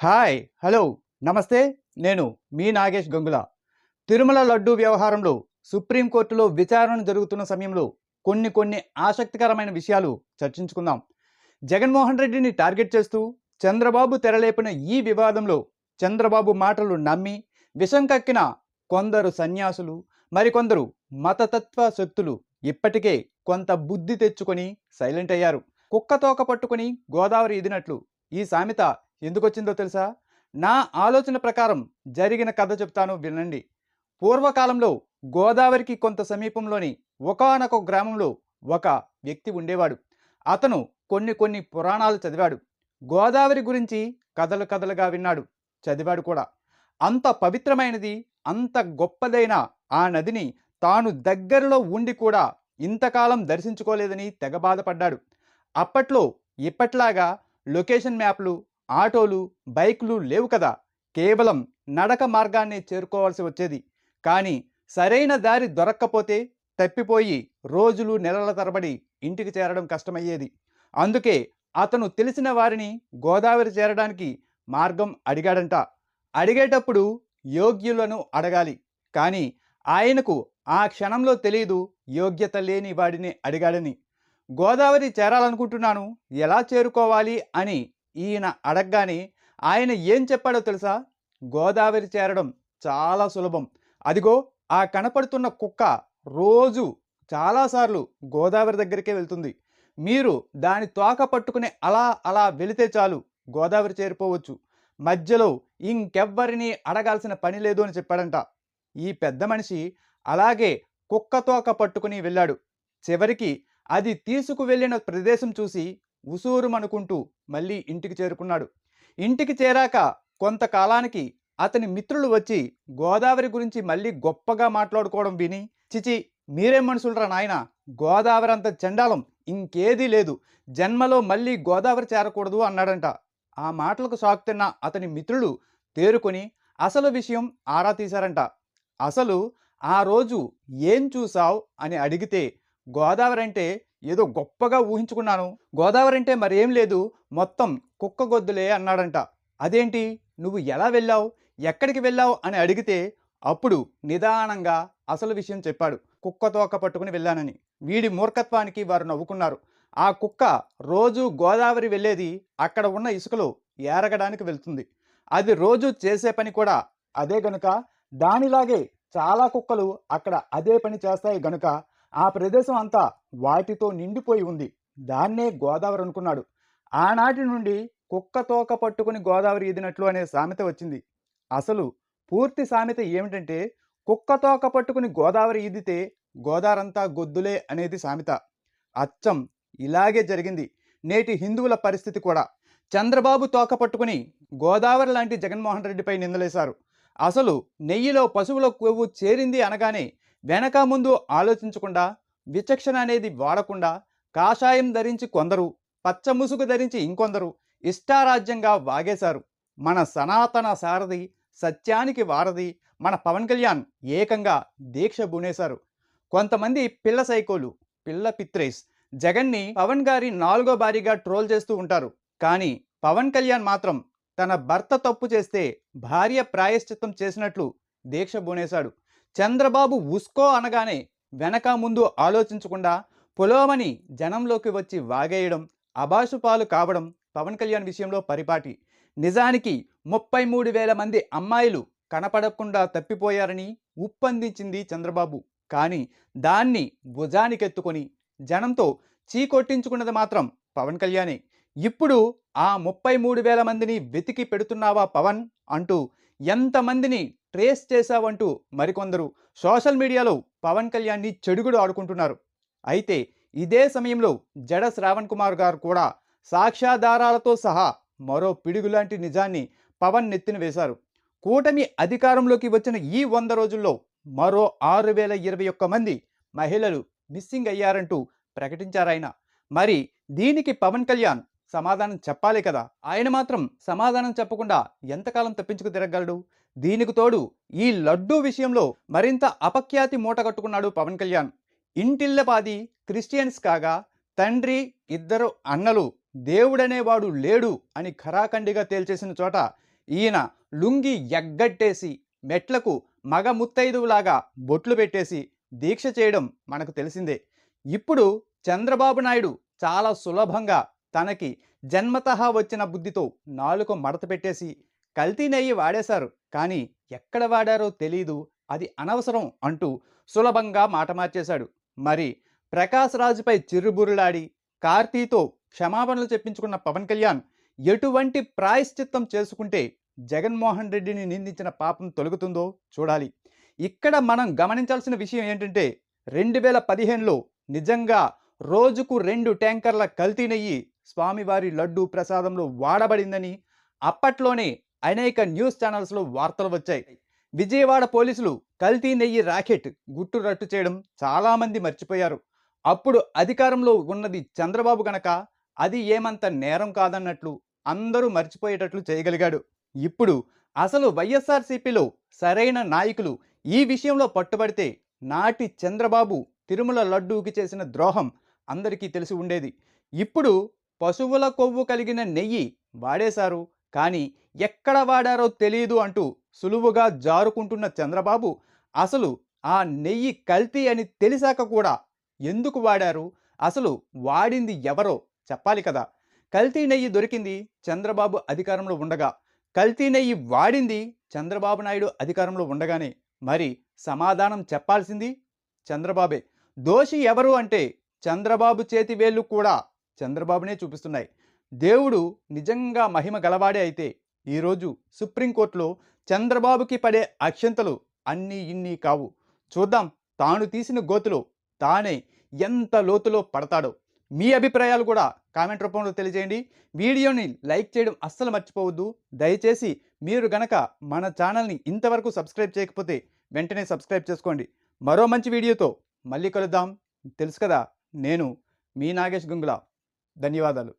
Hi hello నమస్తే నేను మీ నాగేష్ గంగుల. తిరుమల లడ్డూ వ్యవహారంలో సుప్రీంకోర్టులో విచారణ జరుగుతున్న సమయంలో కొన్ని కొన్ని ఆసక్తికరమైన విషయాలు చర్చించుకుందాం. జగన్మోహన్ రెడ్డిని టార్గెట్ చేస్తూ చంద్రబాబు తెరలేపిన ఈ వివాదంలో చంద్రబాబు మాటలు నమ్మి విషం కక్కిన కొందరు సన్యాసులు మరికొందరు మతతత్వ శక్తులు ఇప్పటికే కొంత బుద్ధి తెచ్చుకొని సైలెంట్ అయ్యారు. కుక్కతోక పట్టుకొని గోదావరి ఇదినట్లు ఈ సామెత ఎందుకొచ్చిందో తెలుసా? నా ఆలోచన ప్రకారం జరిగిన కథ చెప్తాను వినండి. పూర్వకాలంలో గోదావరికి కొంత సమీపంలోని ఒకానొక గ్రామంలో ఒక వ్యక్తి ఉండేవాడు. అతను కొన్ని కొన్ని పురాణాలు చదివాడు. గోదావరి గురించి కథలు కథలుగా విన్నాడు చదివాడు కూడా. అంత పవిత్రమైనది అంత గొప్పదైన ఆ నదిని తాను దగ్గరలో ఉండి కూడా ఇంతకాలం దర్శించుకోలేదని తెగ బాధపడ్డాడు. అప్పట్లో ఇప్పట్లాగా లొకేషన్ మ్యాప్లు ఆటోలు బైకులు లేవు కదా. కేవలం నడక మార్గాన్ని చేరుకోవాల్సి వచ్చేది. కానీ సరైన దారి దొరక్కపోతే తప్పిపోయి రోజులు నెలల తరబడి ఇంటికి చేరడం కష్టమయ్యేది. అందుకే అతను తెలిసిన వారిని గోదావరి చేరడానికి మార్గం అడిగాడంట. అడిగేటప్పుడు యోగ్యులను అడగాలి. కానీ ఆయనకు ఆ క్షణంలో తెలియదు యోగ్యత లేని వాడిని అడిగాడని. గోదావరి చేరాలనుకుంటున్నాను ఎలా చేరుకోవాలి అని ఈయన అడగగానే ఆయన ఏం చెప్పాడో తెలుసా? గోదావరి చేరడం చాలా సులభం. అదిగో ఆ కనపడుతున్న కుక్క రోజు చాలాసార్లు గోదావరి దగ్గరికే వెళ్తుంది. మీరు దాని తోక పట్టుకుని అలా అలా వెళితే చాలు గోదావరి చేరిపోవచ్చు. మధ్యలో ఇంకెవ్వరిని అడగాల్సిన పని లేదు అని చెప్పాడంట. ఈ పెద్ద మనిషి అలాగే కుక్క తోక పట్టుకుని వెళ్ళాడు. చివరికి అది తీసుకువెళ్ళిన ప్రదేశం చూసి ఉసూరుమనుకుంటూ మళ్ళీ ఇంటికి చేరుకున్నాడు. ఇంటికి చేరాక కొంతకాలానికి అతని మిత్రులు వచ్చి గోదావరి గురించి మళ్ళీ గొప్పగా మాట్లాడుకోవడం విని చిచి మీరేం మనుషులరా నాయన? గోదావరి అంత చండాలం ఇంకేదీ లేదు. జన్మలో మళ్ళీ గోదావరి చేరకూడదు అన్నాడంట. ఆ మాటలకు సాగుతున్న అతని మిత్రులు తేరుకొని అసలు విషయం ఆరా తీశారంట. అసలు ఆ రోజు ఏం చూసావు అని అడిగితే గోదావరి అంటే ఏదో గొప్పగా ఊహించుకున్నాను. గోదావరి అంటే మరేం లేదు మొత్తం కుక్క గొద్దులే అన్నాడంట. అదేంటి? నువ్వు ఎలా వెళ్ళావు? ఎక్కడికి వెళ్ళావు? అని అడిగితే అప్పుడు నిదానంగా అసలు విషయం చెప్పాడు. కుక్క తోక పట్టుకుని వెళ్ళానని. వీడి మూర్ఖత్వానికి వారు నవ్వుకున్నారు. ఆ కుక్క రోజు గోదావరి వెళ్ళేది అక్కడ ఉన్న ఇసుకలో ఏరగడానికి వెళ్తుంది. అది రోజు చేసే పని కూడా అదే గనుక. దానిలాగే చాలా కుక్కలు అక్కడ అదే పని చేస్తాయి గనుక ఆ ప్రదేశం అంతా వాటితో నిండిపోయి ఉంది. దాన్నే గోదావరి అనుకున్నాడు. ఆనాటి నుండి కుక్క తోక పట్టుకుని గోదావరి ఈదినట్లు అనే సామెత వచ్చింది. అసలు పూర్తి సామెత ఏమిటంటే కుక్క తోక పట్టుకుని గోదావరి ఈదితే గోదావరంతా గొద్దులే అనేది సామెత. అచ్చం ఇలాగే జరిగింది. నేటి హిందువుల పరిస్థితి కూడా. చంద్రబాబు తోక పట్టుకుని గోదావరి లాంటి జగన్మోహన్ రెడ్డిపై నిందలేశారు. అసలు నెయ్యిలో పశువుల కొవ్వు చేరింది అనగానే వెనక ముందు ఆలోచించకుండా విచక్షణ అనేది వాడకుండా కాషాయం ధరించి కొందరు పచ్చ ముసుగు ధరించి ఇంకొందరు ఇష్టారాజ్యంగా వాగేశారు. మన సనాతన సారథి సత్యానికి వారధి మన పవన్ కళ్యాణ్ ఏకంగా దీక్ష బూనేశారు. కొంతమంది పిల్ల సైకోలు పిల్ల పిత్రేస్ జగన్ని పవన్ గారి నాలుగో భారీగా ట్రోల్ చేస్తూ ఉంటారు. కానీ పవన్ కళ్యాణ్ మాత్రం తన భర్త తప్పు చేస్తే భార్య ప్రాయశ్చిత్తం చేసినట్లు దీక్ష బూనేశాడు. చంద్రబాబు ఉస్కో అనగానే వెనక ముందు ఆలోచించకుండా పొలోమని జనంలోకి వచ్చి వాగేయడం అబాసుపాలు కావడం పవన్ కళ్యాణ్ విషయంలో పరిపాటి. నిజానికి ముప్పై మూడు వేల మంది అమ్మాయిలు కనపడకుండా తప్పిపోయారని ఉప్పందించింది చంద్రబాబు. కానీ దాన్ని భుజానికెత్తుకొని జనంతో చీకొట్టించుకున్నది మాత్రం పవన్ కళ్యాణే. ఇప్పుడు ఆ ముప్పై మూడు వేల మందిని వెతికి పెడుతున్నావా పవన్? అంటూ ఎంతమందిని ట్రేస్ చేశావంటూ మరికొందరు. సోషల్ మీడియాలో పవన్ కళ్యాణ్ని చెడుగుడు ఆడుకుంటున్నారు. అయితే ఇదే సమయంలో జడ శ్రావణ్ కుమార్ గారు కూడా సాక్ష్యాధారాలతో సహా మరో పిడుగులాంటి నిజాన్ని పవన్ నెత్తిన వేశారు. కూటమి అధికారంలోకి వచ్చిన ఈ వంద రోజుల్లో మరో ఆరు వేల ఇరవై ఒక్క మంది మహిళలు మిస్సింగ్ అయ్యారంటూ ప్రకటించారాయన. మరి దీనికి పవన్ కళ్యాణ్ సమాధానం చెప్పాలి కదా? ఆయన మాత్రం సమాధానం చెప్పకుండా ఎంతకాలం తప్పించుకు తిరగలడు దీనికి తోడు ఈ లడ్డూ విషయంలో మరింత అపఖ్యాతి మూట కట్టుకున్నాడు పవన్ కళ్యాణ్. ఇంటిల్లపాది క్రిస్టియన్స్ కాగా తండ్రి ఇద్దరు అన్నలు దేవుడనేవాడు లేడు అని ఖరాఖండిగా తేల్చేసిన చోట ఈయన లుంగి ఎగ్గట్టేసి మెట్లకు మగ ముత్తైదువులాగా బొట్లు పెట్టేసి దీక్ష చేయడం మనకు తెలిసిందే. ఇప్పుడు చంద్రబాబు నాయుడు చాలా సులభంగా తనకి జన్మతః వచ్చిన బుద్ధితో నాలుక మడత పెట్టేసి కల్తీ నెయ్యి వాడేశారు. కానీ ఎక్కడ వాడారో తెలీదు. అది అనవసరం అంటూ సులభంగా మాట మార్చేశాడు. మరి ప్రకాశ్ రాజుపై చిరుబురులాడి కార్తీతో క్షమాపణలు చెప్పించుకున్న పవన్ కళ్యాణ్ ఎటువంటి ప్రాయశ్చిత్తం చేసుకుంటే జగన్మోహన్ రెడ్డిని నిందించిన పాపం తొలగుతుందో చూడాలి. ఇక్కడ మనం గమనించాల్సిన విషయం ఏంటంటే రెండు వేల పదిహేనులో నిజంగా రోజుకు రెండు ట్యాంకర్ల కల్తీ నెయ్యి స్వామివారి లడ్డు ప్రసాదంలో వాడబడిందని అప్పట్లోనే అనేక న్యూస్ ఛానల్స్లో వార్తలు వచ్చాయి. విజయవాడ పోలీసులు కల్తీ నెయ్యి రాకెట్ గుట్టు రట్టు చేయడం చాలామంది మర్చిపోయారు. అప్పుడు అధికారంలో ఉన్నది చంద్రబాబు గనక అది ఏమంత నేరం కాదన్నట్లు అందరూ మర్చిపోయేటట్లు చేయగలిగాడు. ఇప్పుడు అసలు వైఎస్ఆర్సీపీలో సరైన నాయకులు ఈ విషయంలో పట్టుబడితే నాటి చంద్రబాబు తిరుమల లడ్డూకి చేసిన ద్రోహం అందరికీ తెలిసి ఉండేది. ఇప్పుడు పశువుల కొవ్వు కలిగిన నెయ్యి వాడేశారు. కానీ ఎక్కడ వాడారో తెలియదు అంటూ సులువుగా జారుకుంటున్న చంద్రబాబు అసలు ఆ నెయ్యి కల్తీ అని తెలిసాక కూడా ఎందుకు వాడారు? అసలు వాడింది ఎవరో చెప్పాలి కదా. కల్తీ నెయ్యి దొరికింది చంద్రబాబు అధికారంలో ఉండగా. కల్తీ నెయ్యి వాడింది చంద్రబాబు నాయుడు అధికారంలో ఉండగానే. మరి సమాధానం చెప్పాల్సింది చంద్రబాబే. దోషి ఎవరు అంటే చంద్రబాబు చేతి వేళ్ళు కూడా చంద్రబాబునే చూపిస్తున్నాయి. దేవుడు నిజంగా మహిమ గలవాడే అయితే ఈరోజు సుప్రీంకోర్టులో చంద్రబాబుకి పడే అక్షంతలు అన్నీ ఇన్ని కావు. చూద్దాం తాను తీసిన గోతులో తానే ఎంత లోతులో పడతాడో. మీ అభిప్రాయాలు కూడా కామెంట్ రూపంలో తెలియజేయండి. వీడియోని లైక్ చేయడం అస్సలు మర్చిపోవద్దు. దయచేసి మీరు గనక మన ఛానల్ని ఇంతవరకు సబ్స్క్రైబ్ చేయకపోతే వెంటనే సబ్స్క్రైబ్ చేసుకోండి. మరో మంచి వీడియోతో మళ్ళీ కలుద్దాం. తెలుసు కదా నేను మీ నాగేష్ గుంగుల. ధన్యవాదాలు